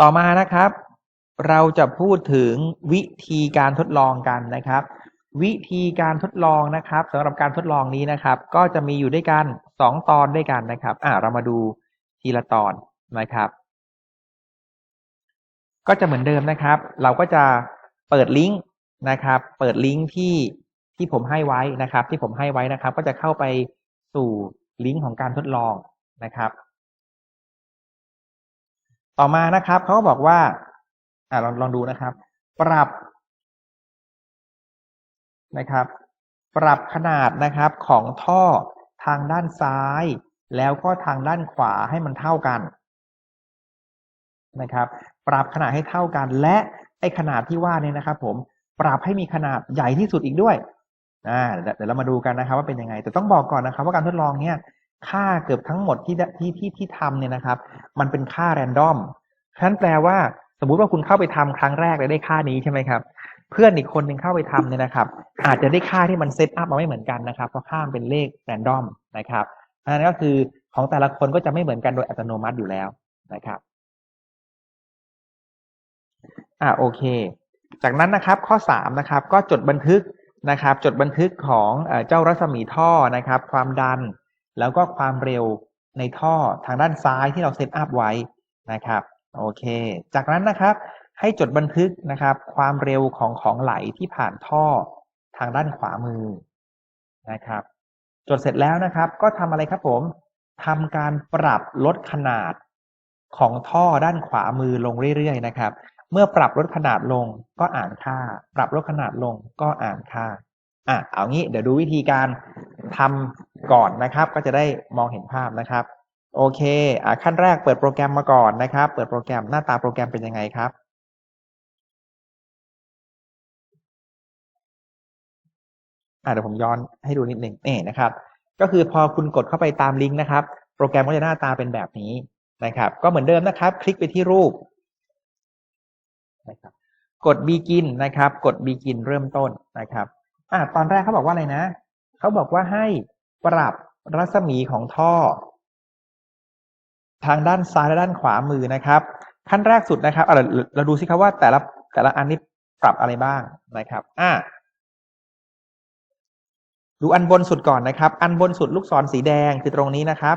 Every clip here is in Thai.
ต่อมานะครับ เราจะพูดถึงวิธีการทดลองกันนะครับ วิธีการทดลองนะครับสำหรับการทดลองนี้นะครับ ก็จะมีอยู่ด้วยกันสองตอนด้วยกันนะครับอ่าเรามาดูทีละตอนนะครับ ก็จะเหมือนเดิมนะครับ เราก็จะเปิดลิงก์นะครับ เปิดลิงก์ที่ที่ผมให้ไว้นะครับ ที่ผมให้ไว้นะครับ ก็จะเข้าไปสู่ลิงก์ของการทดลองนะครับ ต่อมานะครับเขาก็บอกว่าอ่าลองลองดูนะครับ ปรับนะครับ ปรับขนาดนะครับของท่อทางด้านซ้าย แล้วก็ทางด้านขวาให้มันเท่ากันนะครับ ปรับขนาดให้เท่ากัน และไอขนาดที่ว่าเนี่ยนะครับ ผมปรับให้มีขนาดใหญ่ที่สุดอีกด้วยอ่าเดี๋ยวเรามาดูกันนะครับ ว่าเป็นยังไง แต่ต้องบอกก่อนนะครับ ว่าการทดลองเนี่ย ค่าเกือบทั้งหมดที่ที่ที่ที่ทำเนี่ยนะครับ มันเป็นค่าแรนดอมฉะนั้นแปลว่าสมมุติว่าคุณเข้าไปทำครั้งแรกแล้วได้ค่านี้ใช่ไหมครับ เพื่อนอีกคนหนึ่งเข้าไปทำเนี่ยนะครับ อาจจะได้ค่าที่มันเซตอัพมาไม่เหมือนกันนะครับเพราะค่ามันเป็นเลขแรนดอมนะครับอันนั้นก็คือของแต่ละคนก็จะไม่เหมือนกันโดยอัตโนมัติอยู่แล้วนะครับอ่าโอเค จากนั้นนะครับข้อสามนะครับก็จดบันทึกนะครับ จดบันทึกของเจ้ารัศมีท่อนะครับ ความดัน แล้วก็ความเร็วในท่อทางด้านซ้ายที่เราเซตอัพไว้นะครับโอเค จากนั้นนะครับให้จดบันทึกนะครับ ความเร็วของของไหลที่ผ่านท่อทางด้านขวามือนะครับ จดเสร็จแล้วนะครับ ก็ทำอะไรครับผมทำการปรับลดขนาดของท่อด้านขวามือลงเรื่อยๆนะครับ เมื่อปรับลดขนาดลงก็อ่านค่า ปรับลดขนาดลงก็อ่านค่า อะเอางี้เดี๋ยวดูวิธีการทำก่อนนะครับ ก็จะได้มองเห็นภาพนะครับ โอเคอะขั้นแรกเปิดโปรแกรมมาก่อนนะครับ เปิดโปรแกรมหน้าตาโปรแกรมเป็นยังไงครับอะเดี๋ยวผมย้อนให้ดูนิดหนึ่งนี่นะครับ ก็คือพอคุณกดเข้าไปตามลิงก์นะครับ โปรแกรมก็จะหน้าตาเป็นแบบนี้นะครับ ก็เหมือนเดิมนะครับ คลิกไปที่รูปนะครับกด begin นะครับ กด begin เริ่มต้นนะครับ อะตอนแรกเขาบอกว่าอะไรนะเขาบอกว่าให้ปรับรัศมีของท่อ ทางด้านซ้ายและด้านขวามือนะครับ ขั้นแรกสุดนะครับเราเราดูสิครับว่าแต่ละแต่ละอันนี้ปรับอะไรบ้างนะครับ อะดูอันบนสุดก่อนนะครับ อันบนสุดลูกศรสีแดงคือตรงนี้นะครับ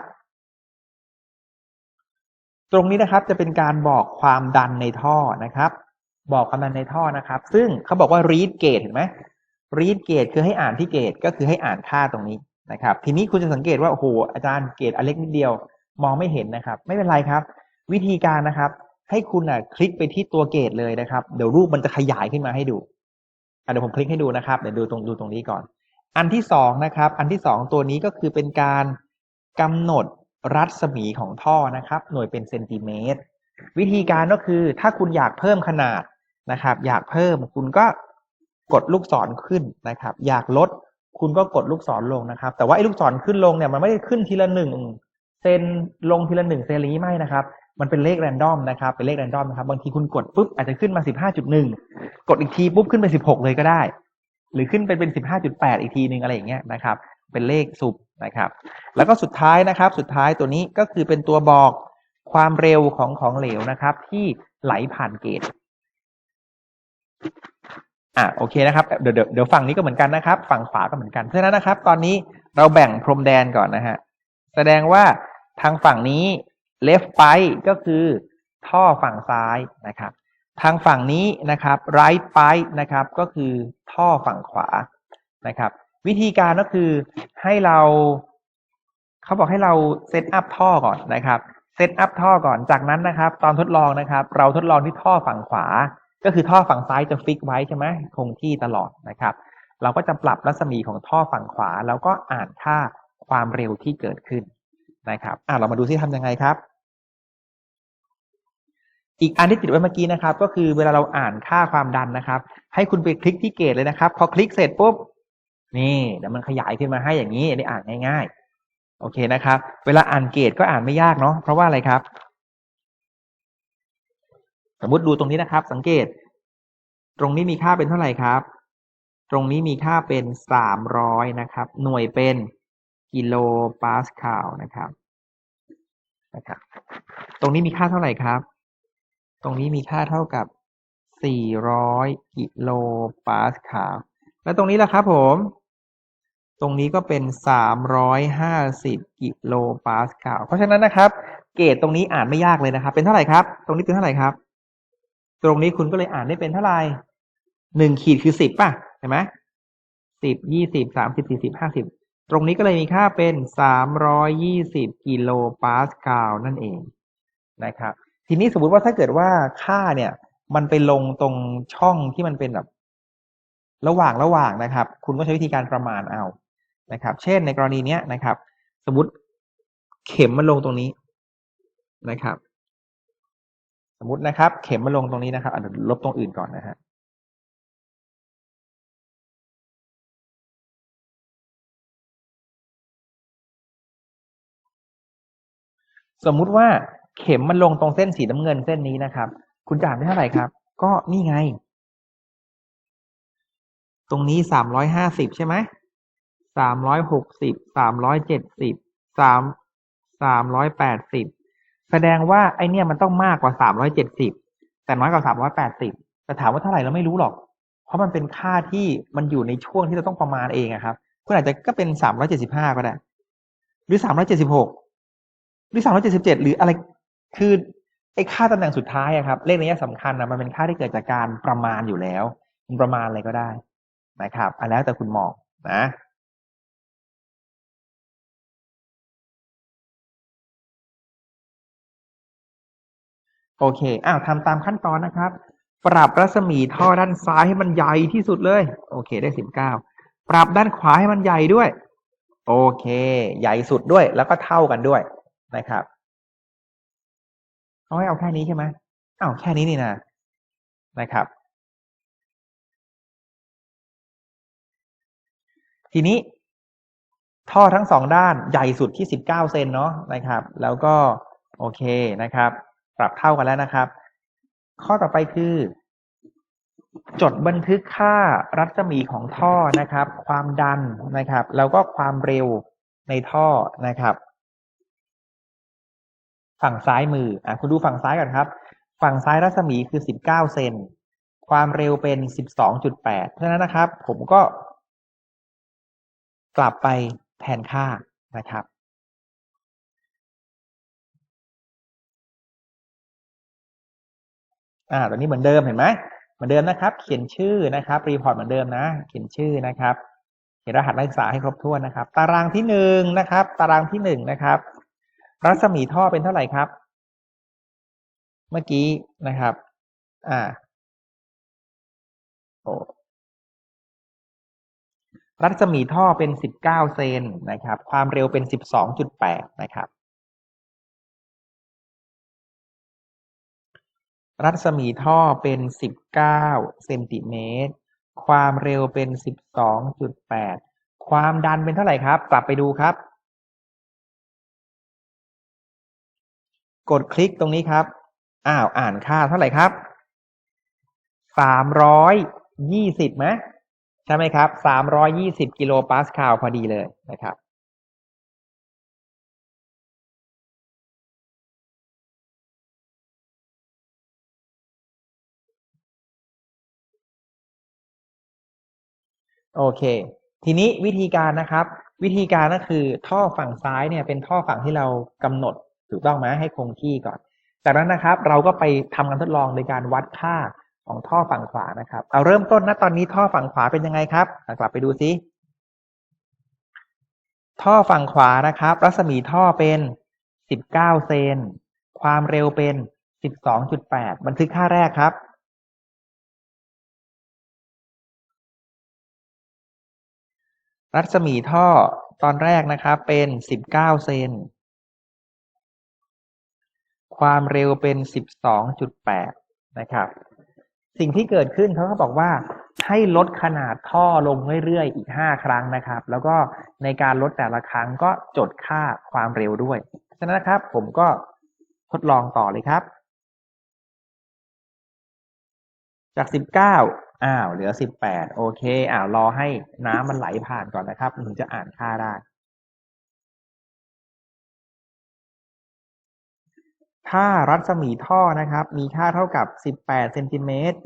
ตรงนี้นะครับจะเป็นการบอกความดันในท่อนะครับ บอกความดันในท่อนะครับ ซึ่งเขาบอกว่า read gauge เห็นไหม read gauge คือให้อ่านที่เกตก็คือให้อ่านค่าตรงนี้นะครับ ทีนี้คุณจะสังเกตว่าโอ้โหอาจารย์เกตอันเล็กนิดเดียวมองไม่เห็นนะครับ ไม่เป็นไรครับ วิธีการนะครับ ให้คุณอะคลิกไปที่ตัวเกตเลยนะครับ เดี๋ยวรูปมันจะขยายขึ้นมาให้ดูเดี๋ยวผมคลิกให้ดูนะครับเดี๋ยวดูตรงดูตรงนี้ก่อน อันที่สองนะครับ อันที่สองตัวนี้ก็คือเป็นการกำหนดรัศมีของท่อนะครับ หน่วยเป็นเซนติเมตรวิธีการก็คือถ้าคุณอยากเพิ่มขนาดนะครับ อยากเพิ่มคุณก็ กดลูกศรขึ้นนะครับ อยากลดคุณก็กดลูกศรลงนะครับ แต่ว่าไอ้ลูกศรขึ้นลงเนี่ยมันไม่ได้ขึ้นทีละหนึ่งเซนลงทีละหนึ่งเซนนี้ไม่นะครับ มันเป็นเลขแรนดอมนะครับ เป็นเลขแรนดอมนะครับ บางทีคุณกดปุ๊บอาจจะขึ้นมาสิบห้าจุดหนึ่งกดอีกทีปุ๊บขึ้นไปสิบหกเลยก็ได้ หรือขึ้นไปเป็นสิบห้าจุดแปดอีกทีหนึ่งอะไรอย่างเงี้ยนะครับ เป็นเลขสุบนะครับ แล้วก็สุดท้ายนะครับ สุดท้ายตัวนี้ก็คือเป็นตัวบอกความเร็วของของเหลวนะครับ ที่ไหลผ่านเกจ อะโอเคนะครับเดี๋ยวเดี๋ยวฝั่งนี้ก็เหมือนกันนะครับ ฝั่งขวาก็เหมือนกันเพราะฉะนั้นนะครับ ตอนนี้เราแบ่งพรมแดนก่อนนะฮะแสดงว่าทางฝั่งนี้ left ไปก็คือท่อฝั่งซ้ายนะครับ ทางฝั่งนี้นะครับ right ไปนะครับ ก็คือท่อฝั่งขวานะครับ วิธีการก็คือให้เราเขาบอกให้เราเซตอัพท่อก่อนนะครับเซตอัพท่อก่อนจากนั้นนะครับ ตอนทดลองนะครับ เราทดลองที่ท่อฝั่งขวา ก็คือท่อฝั่งซ้ายจะฟิกไว้ใช่ไหมคงที่ตลอดนะครับ เราก็จะปรับรัศมีของท่อฝั่งขวา แล้วก็อ่านค่าความเร็วที่เกิดขึ้นนะครับอ่าเรามาดูซิทำยังไงครับ อีกอันที่ติดไว้เมื่อกี้นะครับ ก็คือเวลาเราอ่านค่าความดันนะครับ ให้คุณไปคลิกที่เกจเลยนะครับ พอคลิกเสร็จปุ๊บนี่เดี๋ยวมันขยายขึ้นมาให้อย่างนี้อันนี้อ่านง่าย ๆ โอเคนะครับ เวลาอ่านเกจก็อ่านไม่ยากเนาะเพราะว่าอะไรครับ สมมติดูตรงนี้นะครับ สังเกต ตรงนี้มีค่าเป็นเท่าไหร่ครับ ตรงนี้มีค่าเป็นสามร้อยนะครับ หน่วยเป็นกิโลปาสคาลนะครับนะครับ ตรงนี้มีค่าเท่าไหร่ครับ ตรงนี้มีค่าเท่ากับ400กิโลปาสคาลแล้วตรงนี้ล่ะครับผม ตรงนี้ก็เป็น350กิโลปาสคาลเพราะฉะนั้นนะครับ เกรดตรงนี้อ่านไม่ยากเลยนะครับ เป็นเท่าไหร่ครับ ตรงนี้เป็นเท่าไหร่ครับ ตรงนี้คุณก็เลยอ่านได้เป็นเท่าไหร่หนึ่งขีดคือสิบป่ะเห็นไหมสิบยี่สิบสามสิบสี่สิบห้าสิบตรงนี้ก็เลยมีค่าเป็นสามร้อยยี่สิบกิโลปาสคาลนั่นเองนะครับ ทีนี้สมมติว่าถ้าเกิดว่าค่าเนี่ย มันไปลงตรงช่องที่มันเป็นแบบ ระหว่างระหว่างนะครับ คุณก็ใช้วิธีการประมาณเอานะครับ เช่นในกรณีเนี้ยนะครับ สมมติเข็มมันลงตรงนี้นะครับ สมมตินะครับ เข็มมันลงตรงนี้นะครับอะเดี๋ยวลบตรงอื่นก่อนนะฮะสมมุติว่าเข็มมันลงตรงเส้นสีน้ำเงินเส้นนี้นะครับ คุณจะอ่านได้เท่าไหร่ครับ ก็นี่ไง ตรงนี้สามร้อยห้าสิบใช่ไหมสามร้อยหกสิบสามร้อยเจ็ดสิบสามสามร้อยแปดสิบ แสดงว่าไอเนี่ยมันต้องมากกว่าสามร้อยเจ็ดสิบแต่น้อยกว่าสามร้อยแปดสิบแต่ถามว่าเท่าไหร่เราไม่รู้หรอก เพราะมันเป็นค่าที่มันอยู่ในช่วงที่เราต้องประมาณเองครับคุณอาจจะก็เป็นสามร้อยเจ็ดสิบห้าก็ได้ หรือสามร้อยเจ็ดสิบหกหรือสามร้อยเจ็ดสิบเจ็ดหรืออะไรคือไอ้ค่าตำแหน่งสุดท้ายอะครับ เลขนี้สำคัญนะมันเป็นค่าที่เกิดจากการประมาณอยู่แล้ว มันประมาณอะไรก็ได้นะครับ อันแล้วแต่คุณมองนะ โอเค อ้าวทำตามขั้นตอนนะครับ ปรับรัศมีท่อด้านซ้ายให้มันใหญ่ที่สุดเลย โอเค ได้สิบเก้า ปรับด้านขวาให้มันใหญ่ด้วย โอเค ใหญ่สุดด้วย แล้วก็เท่ากันด้วยนะครับเขาให้เอาแค่นี้ใช่ไหมอ้าวแค่นี้นี่นะนะครับ ทีนี้ ท่อทั้งสองด้านใหญ่สุดที่สิบเก้าเซนเนาะนะครับ แล้วก็โอเคนะครับ ปรับเท่ากันแล้วนะครับ ข้อต่อไปคือ จดบันทึกค่ารัศมีของท่อนะครับ ความดันนะครับ แล้วก็ความเร็วในท่อนะครับ ฝั่งซ้ายมืออะคุณดูฝั่งซ้ายก่อนครับ ฝั่งซ้ายรัศมีคือสิบเก้าเซนความเร็วเป็นสิบสองจุดแปดเพราะฉะนั้นนะครับ ผมก็ กลับไปแทนค่านะครับ อ่าตอนนี้เหมือนเดิมเห็นไหมเหมือนเดิมนะครับ เขียนชื่อนะครับรีพอร์ตเหมือนเดิมนะ เขียนชื่อนะครับเขียนรหัสนักศึกษาให้ครบถ้วนนะครับ ตารางที่หนึ่งนะครับ ตารางที่หนึ่งนะครับ รัศมีท่อเป็นเท่าไหร่ครับ เมื่อกี้นะครับ อ่าโอ้รัศมีท่อเป็นสิบเก้าเซนนะครับ ความเร็วเป็นสิบสองจุดแปดนะครับ รัศมีท่อเป็นสิบเก้าเซนติเมตร ความเร็วเป็นสิบสองจุดแปด ความดันเป็นเท่าไหร่ครับ กลับไปดูครับ กดคลิกตรงนี้ครับ อ้าว อ่านค่าเท่าไหร่ครับ สามร้อยยี่สิบไหมใช่ไหมครับ สามร้อยี่สิบกิโลปาสคาลพอดีเลยนะครับ โอเค ทีนี้วิธีการนะครับ วิธีการก็คือท่อฝั่งซ้ายเนี่ยเป็นท่อฝั่งที่เรากำหนดถูกต้องไหมให้คงที่ก่อน จากนั้นนะครับ เราก็ไปทำการทดลองโดยการวัดค่าของท่อฝั่งขวานะครับ เอาเริ่มต้นนะตอนนี้ท่อฝั่งขวาเป็นยังไงครับกลับไปดูซิท่อฝั่งขวานะครับ รัศมีท่อเป็นสิบเซน ความเร็วเป็นสิบสองจุดแปดบันทึกค่าแรกครับ รัศมีท่อตอนแรกนะครับเป็นสิบเก้าเซน ความเร็วเป็นสิบสองจุดแปดนะครับ สิ่งที่เกิดขึ้นเขาก็บอกว่าให้ลดขนาดท่อลงเรื่อยๆ อีกห้าครั้งนะครับ แล้วก็ในการลดแต่ละครั้งก็จดค่าความเร็วด้วย ฉะนั้นนะครับผมก็ทดลองต่อเลยครับ จากสิบเก้าอ้าว เหลือสิบแปดโอเค อ้าว รอให้น้ำมันไหลผ่านก่อนนะครับถึงจะอ่านค่าได้ ถ้ารัศมีท่อนะครับ มีค่าเท่ากับ18เซนติเมตร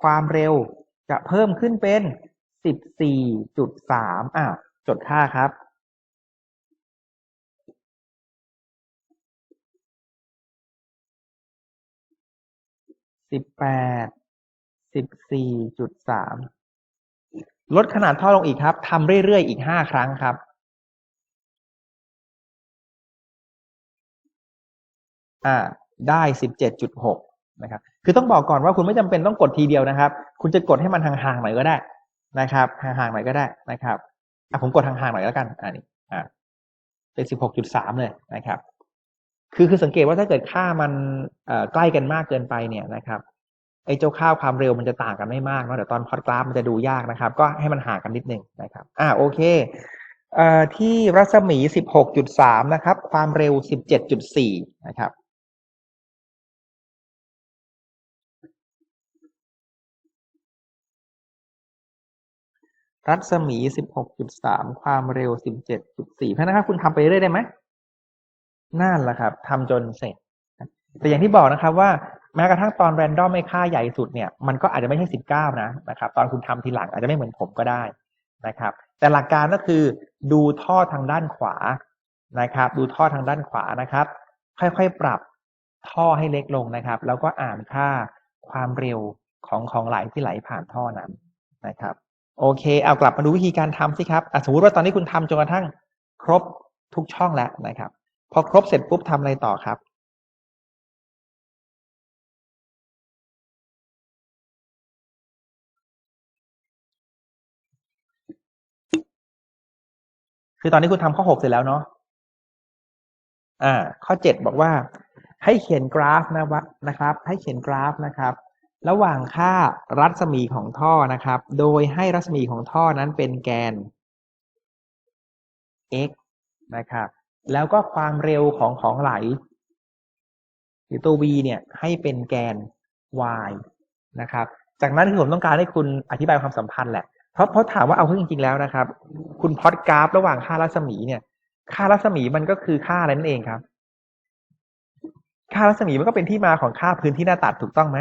ความเร็วจะเพิ่มขึ้นเป็น14.3อะจดค่าครับสิบแปด สิบสี่จุดสามลดขนาดท่อลงอีกครับทำเรื่อยๆอีกห้าครั้งครับ อ่า ได้สิบเจ็ดจุดหกนะครับ คือต้องบอกก่อนว่าคุณไม่จำเป็นต้องกดทีเดียวนะครับ คุณจะกดให้มันห่างๆหน่อยก็ได้นะครับห่างๆหน่อยก็ได้นะครับอะผมกดห่างๆหน่อยแล้วกันอ่านี่อ่าเป็นสิบหกจุดสามเลยนะครับ คือคือสังเกตว่าถ้าเกิดค่ามันใกล้กันมากเกินไปเนี่ยนะครับ ไอ้เจ้าค่าวความเร็วมันจะต่างกันไม่มากเนาะเดี๋ยวตอนพอดกราฟมันจะดูยากนะครับ ก็ให้มันห่างกันนิดนึงนะครับ อ่าโอเคเอ่อที่รัศมีสิบหกจุดสามนะครับ ความเร็วสิบเจ็ดจุดสี่นะครับรัศมี 16.3 ความเร็ว 17.4เพราะนะครับ คุณทำไปเรื่อยได้ไหมนั่นแหละครับทำจนเสร็จ แต่อย่างที่บอกนะครับว่า แม้กระทั่งตอนแรนดอมไม่ค่าใหญ่สุดเนี่ยมันก็อาจจะไม่ใช่19นะนะครับตอนคุณทำทีหลังอาจจะไม่เหมือนผมก็ได้นะครับ แต่หลักการก็คือดูท่อทางด้านขวานะครับ ดูท่อทางด้านขวานะครับ ค่อยๆปรับท่อให้เล็กลงนะครับ แล้วก็อ่านค่าความเร็วของของไหลที่ไหลผ่านท่อนั้นนะครับ โอเค เอากลับมาดูวิธีการทำสิครับสมมติว่าตอนนี้คุณทำจนกระทั่งครบทุกช่องแล้วนะครับ พอครบเสร็จปุ๊บทำอะไรต่อครับ คือตอนนี้คุณทำข้อหกเสร็จแล้วเนาะอ่า ข้อเจ็ดบอกว่า ให้เขียนกราฟนะวะนะครับ ให้เขียนกราฟนะครับ ระหว่างค่ารัศมีของท่อนะครับ โดยให้รัศมีของท่อนั้นเป็นแกน x นะครับ แล้วก็ความเร็วของของไหลหรือตัว v เนี่ยให้เป็นแกน y นะครับ จากนั้นคือผมต้องการให้คุณอธิบายความสัมพันธ์แหละ เพราะเพราะถามว่าเอาเข้าจริง ๆ แล้วนะครับ คุณพอดกราฟระหว่างค่ารัศมีเนี่ย ค่ารัศมีมันก็คือค่าอะไรนั่นเองครับ ค่ารัศมีมันก็เป็นที่มาของค่าพื้นที่หน้าตัดถูกต้องไหม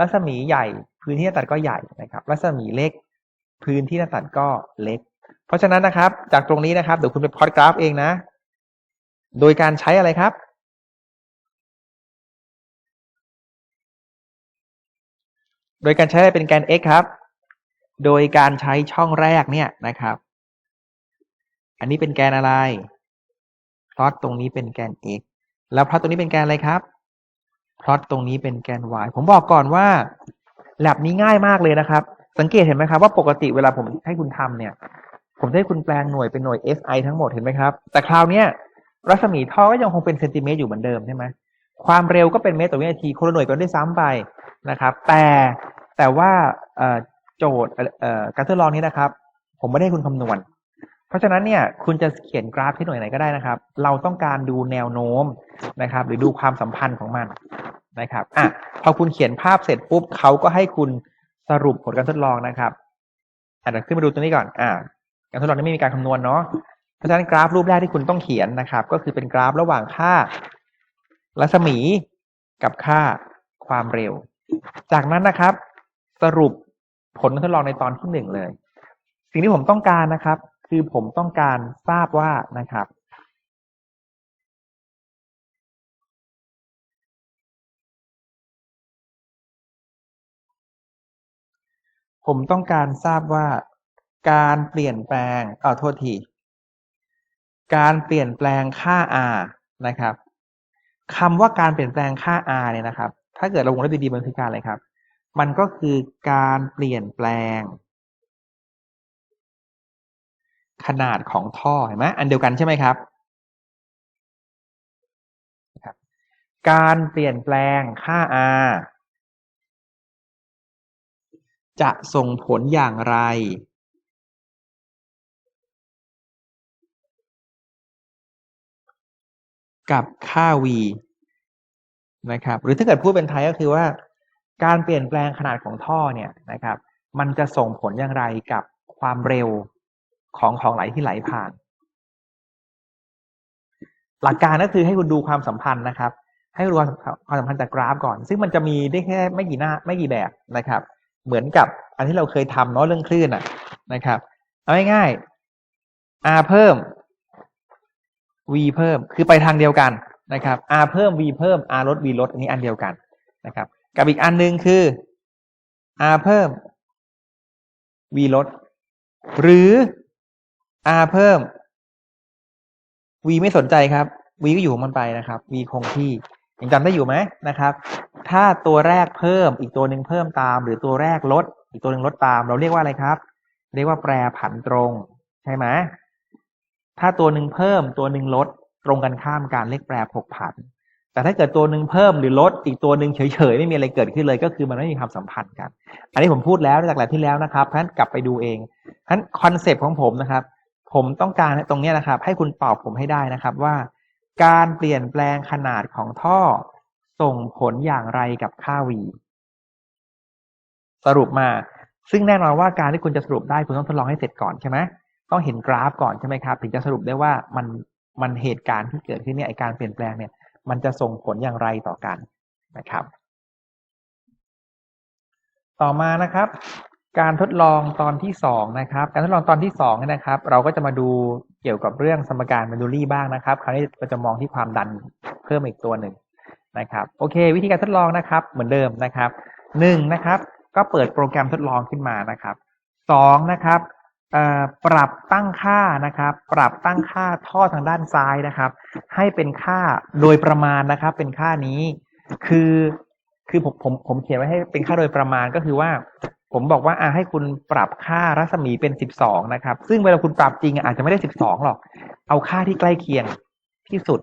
รัศมีใหญ่ พื้นที่หน้าตัดก็ใหญ่นะครับ รัศมีเล็ก พื้นที่หน้าตัดก็เล็ก เพราะฉะนั้นนะครับ จากตรงนี้นะครับเดี๋ยวคุณไปพอดกราฟเองนะ โดยการใช้อะไรครับโดยการใช้อะไรเป็นแกน x ครับ โดยการใช้ช่องแรกเนี่ยนะครับ อันนี้เป็นแกนอะไรพลอตตรงนี้เป็นแกน x แล้วพลอตตรงนี้เป็นแกนอะไรครับพลอตตรงนี้เป็นแกน y ผมบอกก่อนว่าแลบนี้ง่ายมากเลยนะครับ สังเกตเห็นไหมครับว่าปกติเวลาผมให้คุณทำเนี่ย ผมจะให้คุณแปลงหน่วยเป็นหน่วย SI ทั้งหมดเห็นไหมครับ แต่คราวเนี้ยรัศมีท่อก็ยังคงเป็นเซนติเมตรอยู่เหมือนเดิมใช่ไหมความเร็วก็เป็นเมตรต่อวินาทีคนละหน่วยกันด้วยซ้ำไปนะครับ แต่แต่ว่า โจทย์การทดลองนี้นะครับ ผมไม่ได้คุณคำนวณ เพราะฉะนั้นเนี่ยคุณจะเขียนกราฟที่หน่วยไหนก็ได้นะครับ เราต้องการดูแนวโน้มนะครับ หรือดูความสัมพันธ์ของมันนะครับอะพอคุณเขียนภาพเสร็จปุ๊บเขาก็ให้คุณสรุปผลการทดลองนะครับอะเดี๋ยวขึ้นมาดูตัวนี้ก่อนอ่าการทดลองนี้ไม่มีการคำนวณเนาะเพราะฉะนั้นกราฟรูปแรกที่คุณต้องเขียนนะครับ ก็คือเป็นกราฟระหว่างค่ารัศมีกับค่าความเร็ว จากนั้นนะครับ สรุป ผลการทดลองในตอนที่หนึ่งเลย สิ่งที่ผมต้องการนะครับ คือผมต้องการทราบว่านะครับ ผมต้องการทราบว่าการเปลี่ยนแปลงเอ่อโทษทีการเปลี่ยนแปลงค่า r นะครับคำว่าการเปลี่ยนแปลงค่า r เนี่ยนะครับ ถ้าเกิดเราวงเล็บดีๆมันคือการอะไรครับ มันก็คือการเปลี่ยนแปลง ขนาดของท่อเห็นไหมอันเดียวกันใช่ไหมครับ การเปลี่ยนแปลงค่า r จะส่งผลอย่างไร กับค่า v นะครับ หรือถ้าเกิดพูดเป็นไทยก็คือว่า การเปลี่ยนแปลงขนาดของท่อเนี่ยนะครับ มันจะส่งผลอย่างไรกับความเร็วของของไหลที่ไหลผ่าน หลักการก็คือให้คุณดูความสัมพันธ์นะครับ ให้รู้ความสัมพันธ์จากกราฟก่อน ซึ่งมันจะมีได้แค่ไม่กี่หน้าไม่กี่แบบนะครับ เหมือนกับอันที่เราเคยทำเนาะเรื่องคลื่นอะนะครับ เอาง่ายๆ r เพิ่ม v เพิ่มคือไปทางเดียวกันนะครับ r เพิ่ม v เพิ่ม r ลด v ลดอันนี้อันเดียวกันนะครับ กับอีกอันหนึ่งคือ r เพิ่ม v ลด หรือ r เพิ่ม v ไม่สนใจครับ v ก็อยู่ของมันไปนะครับ v คงที่ยังจำได้อยู่ไหมนะครับ ถ้าตัวแรกเพิ่มอีกตัวหนึ่งเพิ่มตาม หรือตัวแรกลด อีกตัวหนึ่งลดตาม เราเรียกว่าอะไรครับ เรียกว่าแปรผันตรง ใช่ไหมถ้าตัวหนึ่งเพิ่มตัวหนึ่งลด ตรงกันข้ามการเรียกแปรผกผัน แต่ถ้าเกิดตัวหนึ่งเพิ่มหรือลดอีกตัวหนึ่งเฉยๆไม่มีอะไรเกิดขึ้นเลย ก็คือมันไม่มีความสัมพันธ์กัน อันนี้ผมพูดแล้วจากหลายที่แล้วนะครับเพราะฉะนั้นกลับไปดูเองเพราะฉะนั้นคอนเซปต์ของผมนะครับ ผมต้องการตรงนี้นะครับ ให้คุณตอบผมให้ได้นะครับว่า การเปลี่ยนแปลงขนาดของท่อส่งผลอย่างไรกับค่า v สรุปมา ซึ่งแน่นอนว่าการที่คุณจะสรุปได้คุณต้องทดลองให้เสร็จก่อนใช่ไหมต้องเห็นกราฟก่อนใช่ไหมครับ ถึงจะสรุปได้ว่ามันมันเหตุการณ์ที่เกิดขึ้นเนี่ยการเปลี่ยนแปลงเนี่ย มันจะส่งผลอย่างไรต่อกันนะครับ ต่อมานะครับ การทดลองตอนที่สองนะครับ การทดลองตอนที่สองนะครับ เราก็จะมาดูเกี่ยวกับเรื่องสมการแมนดูรี่บ้างนะครับ คราวนี้เราจะมองที่ความดันเพิ่มอีกตัวหนึ่งนะครับ โอเค วิธีการทดลองนะครับ เหมือนเดิมนะครับหนึ่งนะครับ ก็เปิดโปรแกรมทดลองขึ้นมานะครับสองนะครับ ปรับตั้งค่านะครับ ปรับตั้งค่าท่อทางด้านซ้ายนะครับ ให้เป็นค่าโดยประมาณนะครับ เป็นค่านี้ คือคือผมผมผมเขียนไว้ให้เป็นค่าโดยประมาณก็คือว่า ผมบอกว่าอ่าให้คุณปรับค่ารัศมีเป็นสิบสองนะครับ ซึ่งเวลาคุณปรับจริงอาจจะไม่ได้สิบสองหรอก เอาค่าที่ใกล้เคียงที่สุด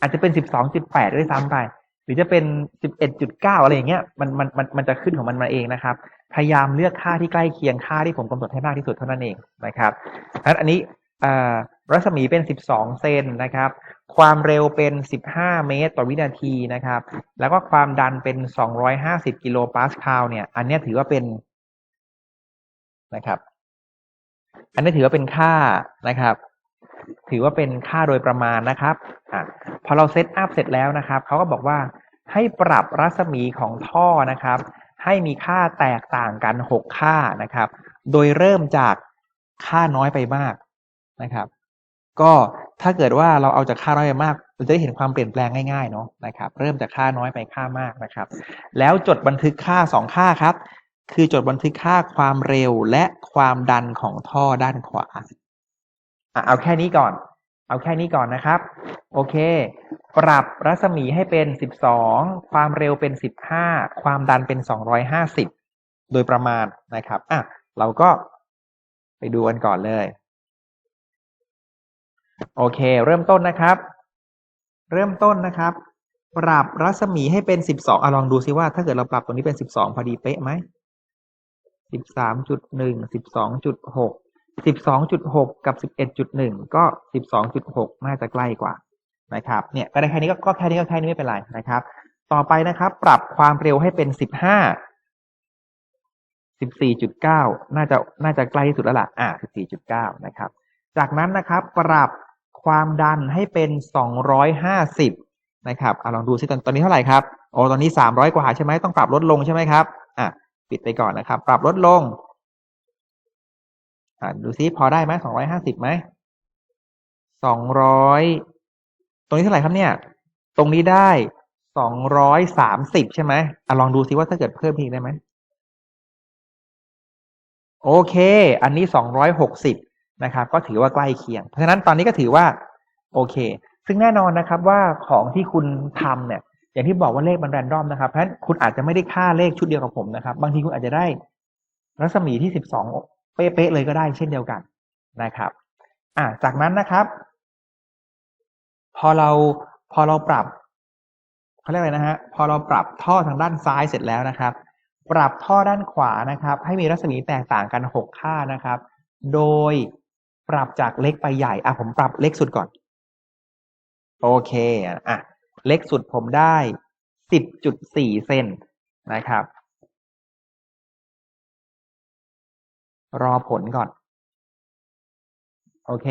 อาจจะเป็นสิบสองจุดแปดด้วยซ้ำไป หรือจะเป็นสิบเอ็ดจุดเก้าอะไรอย่างเงี้ยมันมันมันมันจะขึ้นของมันมาเองนะครับ พยายามเลือกค่าที่ใกล้เคียงค่าที่ผมกำหนดให้มากที่สุดเท่านั้นเองนะครับนั้นอันนี้รัศมีเป็น 12 เซนนะครับ ความเร็วเป็น 15 เมตรต่อวินาทีนะครับ แล้วก็ความดันเป็น 250 กิโลปาสคาลเนี่ย อันนี้ถือว่าเป็นนะครับ อันนี้ถือว่าเป็นค่านะครับ ถือว่าเป็นค่าโดยประมาณนะครับอพอเราเซตอัพเสร็จแล้วนะครับ เขาก็บอกว่าให้ปรับรัศมีของท่อนะครับ ให้มีค่าแตกต่างกันหกค่านะครับ โดยเริ่มจากค่าน้อยไปมากนะครับ ก็ถ้าเกิดว่าเราเอาจากค่าน้อยไปมากเราจะได้เห็นความเปลี่ยนแปลงง่ายๆเนาะนะครับ เริ่มจากค่าน้อยไปค่ามากนะครับ แล้วจดบันทึกค่าสองค่าครับ คือจดบันทึกค่าความเร็วและความดันของท่อด้านขวาเอาแค่นี้ก่อน เอาแค่นี้ก่อนนะครับ โอเค ปรับรัศมีให้เป็นสิบสองความเร็วเป็นสิบห้าความดันเป็นสองร้อยห้าสิบโดยประมาณนะครับอะเราก็ไปดูกันก่อนเลย โอเค เริ่มต้นนะครับ เริ่มต้นนะครับ ปรับรัศมีให้เป็นสิบสองอลองดูซิว่าถ้าเกิดเราปรับตรงนี้เป็นสิบสองพอดีเป๊ะไหมสิบ สิบสองจุดหกกับสิบเอ็ดจุดหนึ่งก็สิบสองจุดหกน่าจะใกล้กว่านะครับเนี่ยก็ได้แค่นี้ก็แค่นี้ก็แค่นี้ไม่เป็นไรนะครับ ต่อไปนะครับ ปรับความเร็วให้เป็นสิบห้าสิบสี่จุดเก้าน่าจะน่าจะใกล้ที่สุดแล้วล่ะอ่าสิบสี่จุดเก้านะครับ จากนั้นนะครับ ปรับความดันให้เป็นสองร้อยห้าสิบนะครับอ่าลองดูซิตอนตอนนี้เท่าไหร่ครับโอ้ตอนนี้สามร้อยกว่าใช่ไหมต้องปรับลดลงใช่ไหมครับอะปิดไปก่อนนะครับ ปรับลดลง อ่าดูซิพอได้ไหมสองร้อยห้าสิบไหมสองร้อยตรงนี้เท่าไหร่ครับเนี่ย ตรงนี้ได้สองร้อยสามสิบใช่ไหมอะลองดูซิว่าถ้าเกิดเพิ่มอีกได้ไหมโอเค อันนี้สองร้อยหกสิบนะครับ ก็ถือว่าใกล้เคียง เพราะฉะนั้นตอนนี้ก็ถือว่า โอเค ซึ่งแน่นอนนะครับว่าของที่คุณทำเนี่ย อย่างที่บอกว่าเลขมันแรนดอมนะครับเพราะฉะนั้นคุณอาจจะไม่ได้ค่าเลขชุดเดียวกับผมนะครับ บางทีคุณอาจจะได้รัศมีที่สิบสอง ป๊ะๆเลยก็ได้เช่นเดียวกันนะครับอ่าจากนั้นนะครับ พอเราพอเราปรับเขาเรียกอะไรนะฮะพอเราปรับท่อทางด้านซ้ายเสร็จแล้วนะครับ ปรับท่อด้านขวานะครับ ให้มีรัศมีแตกต่างกันหกค่านะครับ โดยปรับจากเล็กไปใหญ่อะผมปรับเล็กสุดก่อน โอเคอะเล็กสุดผมได้สิบจุดสี่เซนนะครับ รอผลก่อน โอเค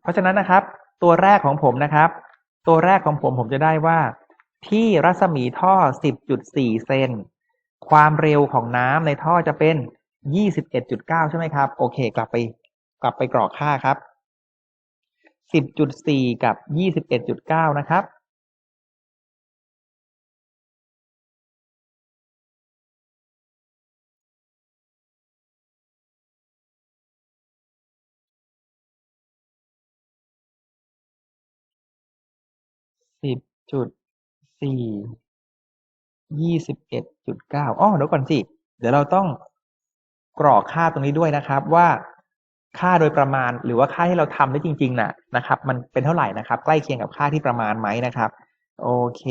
เพราะฉะนั้นนะครับ ตัวแรกของผมนะครับ ตัวแรกของผมผมจะได้ว่า ที่รัศมีท่อ 10.4 เซนความเร็วของน้ำในท่อจะเป็น 21.9 ใช่ไหมครับ โอเค กลับไป กลับไปกรอกค่าครับ 10.4 กับ 21.9 นะครับ สิบจุดสี่ยี่สิบเอ็ดจุดเก้าอ๋อเดี๋ยวก่อนสิ เดี๋ยวเราต้องกรอกค่าตรงนี้ด้วยนะครับ ว่าค่าโดยประมาณหรือว่าค่าที่เราทำได้จริงๆน่ะนะครับ มันเป็นเท่าไหร่นะครับ ใกล้เคียงกับค่าที่ประมาณไหมนะครับ โอเค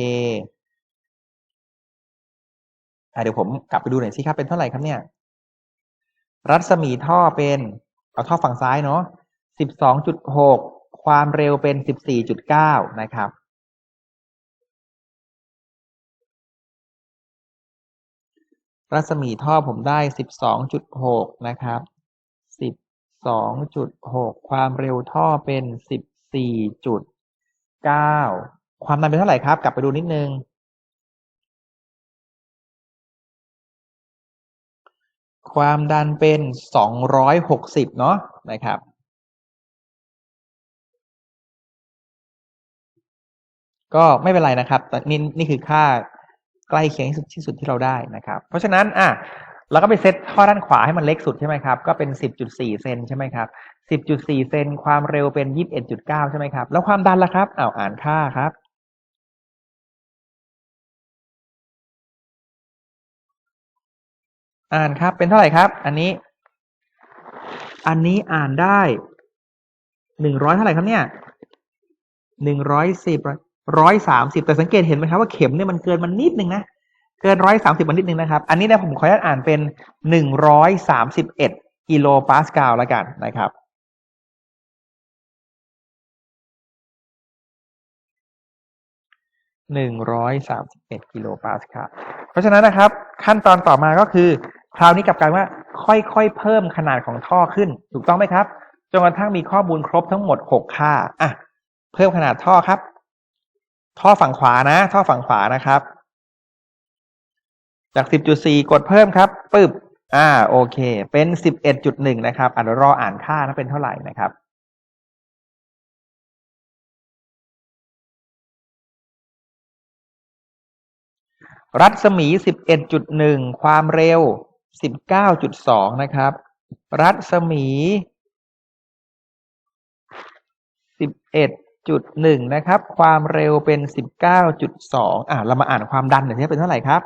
อเดี๋ยวผมกลับไปดูหน่อยสิครับเป็นเท่าไหร่ครับเนี่ย รัศมีท่อเป็นเอาท่อฝั่งซ้ายเนาะสิบสองจุดหกความเร็วเป็นสิบสี่จุดเก้านะครับ รัศมีท่อผมได้สิบสองจุดหกนะครับสิบสองจุดหกความเร็วท่อเป็นสิบสี่จุดเก้าความดันเป็นเท่าไหร่ครับ กลับไปดูนิดนึงความดันเป็นสองร้อยหกสิบเนาะนะครับก็ไม่เป็นไรนะครับแต่นี่นี่คือค่า ใกล้เคียงที่สุดที่สุดที่เราได้นะครับ เพราะฉะนั้นอะเราก็ไปเซตท่อด้านขวาให้มันเล็กสุดใช่ไหมครับ ก็เป็น 10.4 เซนใช่ไหมครับ 10.4 เซนความเร็วเป็น 21.9 ใช่ไหมครับ แล้วความดันล่ะครับอ้าวอ่านค่าครับ อ่านครับ เป็นเท่าไหร่ครับ อันนี้ อันนี้อ่านได้หนึ่งร้อยเท่าไหร่ครับเนี่ยหนึ่ง ร้อยสามสิบแต่สังเกตเห็นไหมครับว่าเข็มเนี่ยมันเกินมันนิดนึงนะ เกินร้อยสามสิบมันนิดนึงนะครับ อันนี้นะผมขออนุญาตอ่านเป็นหนึ่งร้อยสามสิบเอ็ดกิโลปาสกาลแล้วกันนะครับหนึ่งร้อยสามสิบเอ็ดกิโลปาสกาลเพราะฉะนั้นนะครับ ขั้นตอนต่อมาก็คือ คราวนี้กลับกลายว่าค่อยๆเพิ่มขนาดของท่อขึ้น ถูกต้องไหมครับจนกระทั่งมีข้อมูลครบทั้งหมดหกค่าอะเพิ่มขนาดท่อครับ ท่อฝั่งขวานะ ท่อฝั่งขวานะครับ จาก 10.4 กดเพิ่มครับปึ๊บอ่าโอเค เป็น 11.1 นะครับอะเดี๋ยวรออ่านค่านะเป็นเท่าไหร่นะครับรัศมี 11.1 ความเร็ว 19.2 นะครับ รัศมี 11 11.1นะครับ ความเร็วเป็น19.2อ่าเรามาอ่านความดันหน่อยที่เป็นเท่าไหร่ครับ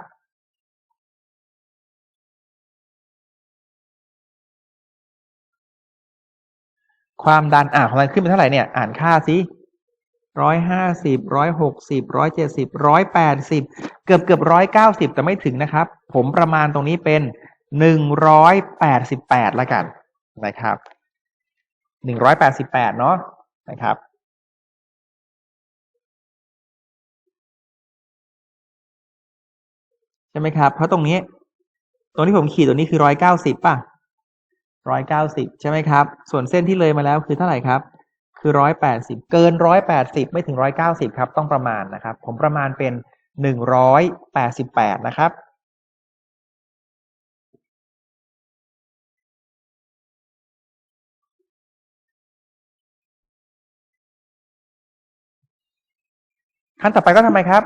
ความดันอ่าความดันขึ้นเป็นเท่าไหร่เนี่ยอ่านค่าสิร้อยห้าสิบร้อยหกสิบร้อยเจ็ดสิบร้อยแปดสิบเกือบเกือบร้อยเก้าสิบแต่ไม่ถึงนะครับ ผมประมาณตรงนี้เป็นหนึ่งร้อยแปดสิบแปดละกันนะครับหนึ่งร้อยแปดสิบแปดเนาะนะครับ ใช่ไหมครับ เพราะตรงนี้ ตรงที่ผมขีดตัวนี้คือร้อยเก้าสิบป่ะร้อยเก้าสิบใช่ไหมครับ ส่วนเส้นที่เลยมาแล้วคือเท่าไหร่ครับ คือร้อยแปดสิบเกินร้อยแปดสิบไม่ถึงร้อยเก้าสิบครับ ต้องประมาณนะครับ ผมประมาณเป็นหนึ่งร้อยแปดสิบแปดนะครับขั้นต่อไปก็ทำไมครับ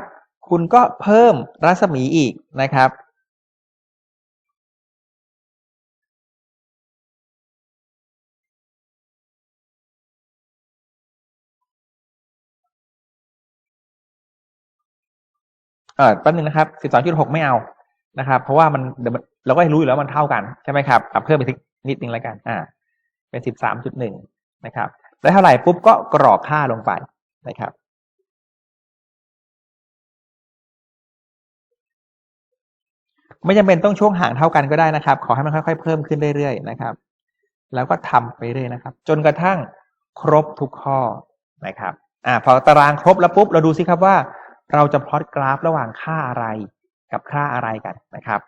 คุณก็เพิ่มรัศมีอีกนะครับ เออแป๊บนึงนะครับ12.6ไม่เอานะครับ เพราะว่ามันเดี๋ยวมันเราก็รู้อยู่แล้วมันเท่ากันใช่ไหมครับอะเพิ่มไปนิดนึงแล้วกัน อ่า เป็น13.1นะครับแล้เท่าไหร่ปุ๊บก็กรอกค่าลงไปนะครับ ไม่จำเป็นต้องช่วงห่างเท่ากันก็ได้นะครับ ขอให้มันค่อยๆเพิ่มขึ้นเรื่อยๆนะครับ แล้วก็ทำไปเรื่อยนะครับ จนกระทั่งครบทุกข้อนะครับอ่าพอตารางครบแล้วปุ๊บเราดูสิครับว่า เราจะพลอตกราฟระหว่างค่าอะไรกับค่าอะไรกันนะครับ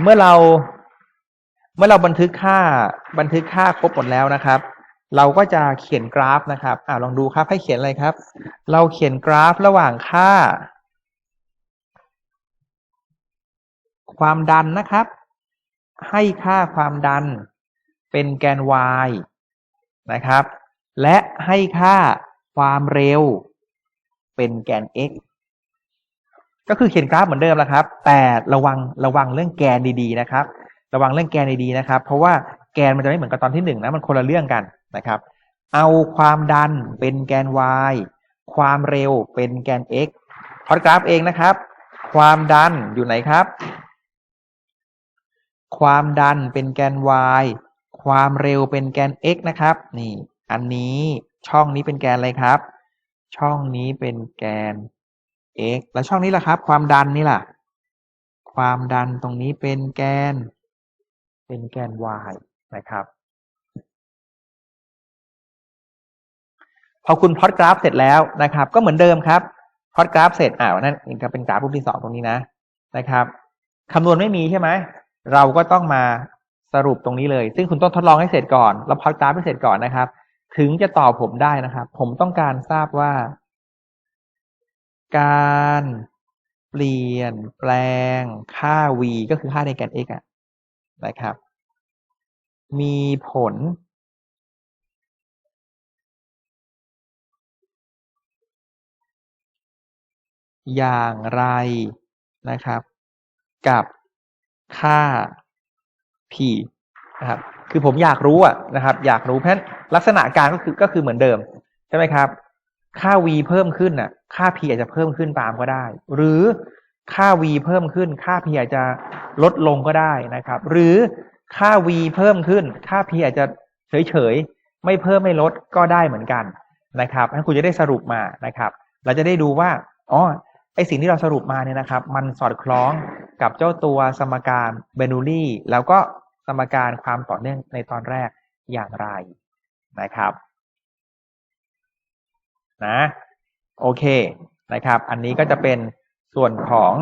เมื่อเรา เมื่อเราบันทึกค่าบันทึกค่าครบหมดแล้วนะครับ เราก็จะเขียนกราฟนะครับอ่าลองดูครับให้เขียนอะไรครับ เราเขียนกราฟระหว่างค่า ความดันนะครับ ให้ค่าความดันเป็นแกน y นะครับ และให้ค่าความเร็วเป็นแกน x ก็คือเขียนกราฟเหมือนเดิมแล้วครับ แต่ระวังระวังเรื่องแกนดีๆนะครับ ระวังเรื่องแกนดีๆนะครับ เพราะว่าแกนมันจะไม่เหมือนกับตอนที่หนึ่งนะมันคนละเรื่องกันนะครับ เอาความดันเป็นแกน y ความเร็วเป็นแกน x พอดกราฟเองนะครับ ความดันอยู่ไหนครับ ความดันเป็นแกน y ความเร็วเป็นแกน x นะครับ นี่ อันนี้ช่องนี้เป็นแกนอะไรครับ ช่องนี้เป็นแกน x แล้วช่องนี้ล่ะครับ ความดันนี่ล่ะ ความดันตรงนี้เป็นแกน เป็นแกน y นะครับพอคุณพอตกราฟเสร็จแล้วนะครับ ก็เหมือนเดิมครับพอตกราฟเสร็จอ่านั่นก็เป็นกราฟรูปที่สองตรงนี้นะนะครับคำนวณไม่มีใช่ไหมเราก็ต้องมาสรุปตรงนี้เลย ซึ่งคุณต้องทดลองให้เสร็จก่อน แล้วพอตกราฟให้เสร็จก่อนนะครับ ถึงจะตอบผมได้นะครับ ผมต้องการทราบว่า การเปลี่ยนแปลงค่า v ก็คือค่าในแกน x อะนะครับ มีผลอย่างไรนะครับ กับค่า p นะครับคือผมอยากรู้อะนะครับ อยากรู้เพราะลักษณะการก็คือก็คือเหมือนเดิม ใช่ไหมครับ ค่า v เพิ่มขึ้นน่ะ ค่า p อาจจะเพิ่มขึ้นตามก็ได้ หรือค่า v เพิ่มขึ้น ค่า p อาจจะลดลงก็ได้นะครับ หรือ ค่า v เพิ่มขึ้น ค่า p อาจจะเฉยๆ ไม่เพิ่มไม่ลดก็ได้เหมือนกันนะครับให้คุณจะได้สรุปมานะครับ เราจะได้ดูว่าอ๋อไอสิ่งที่เราสรุปมาเนี่ยนะครับ มันสอดคล้องกับเจ้าตัวสมการเบนูลี่แล้วก็สมการความต่อเนื่องในตอนแรกอย่างไรนะครับนะโอเคนะครับ อันนี้ก็จะเป็นส่วนของ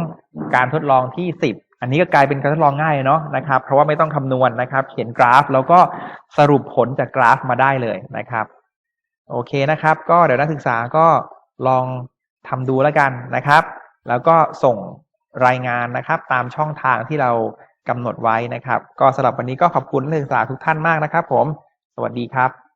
การทดลองที่สิบ อันนี้ก็กลายเป็นการทดลองง่ายเนาะนะครับ เพราะว่าไม่ต้องคำนวณนะครับ เขียนกราฟแล้วก็สรุปผลจากกราฟมาได้เลยนะครับ โอเคนะครับ ก็เดี๋ยวนักศึกษาก็ลองทำดูแล้วกันนะครับ แล้วก็ส่งรายงานนะครับ ตามช่องทางที่เรากำหนดไว้นะครับ ก็สำหรับวันนี้ก็ขอบคุณนักศึกษาทุกท่านมากนะครับ ผม สวัสดีครับ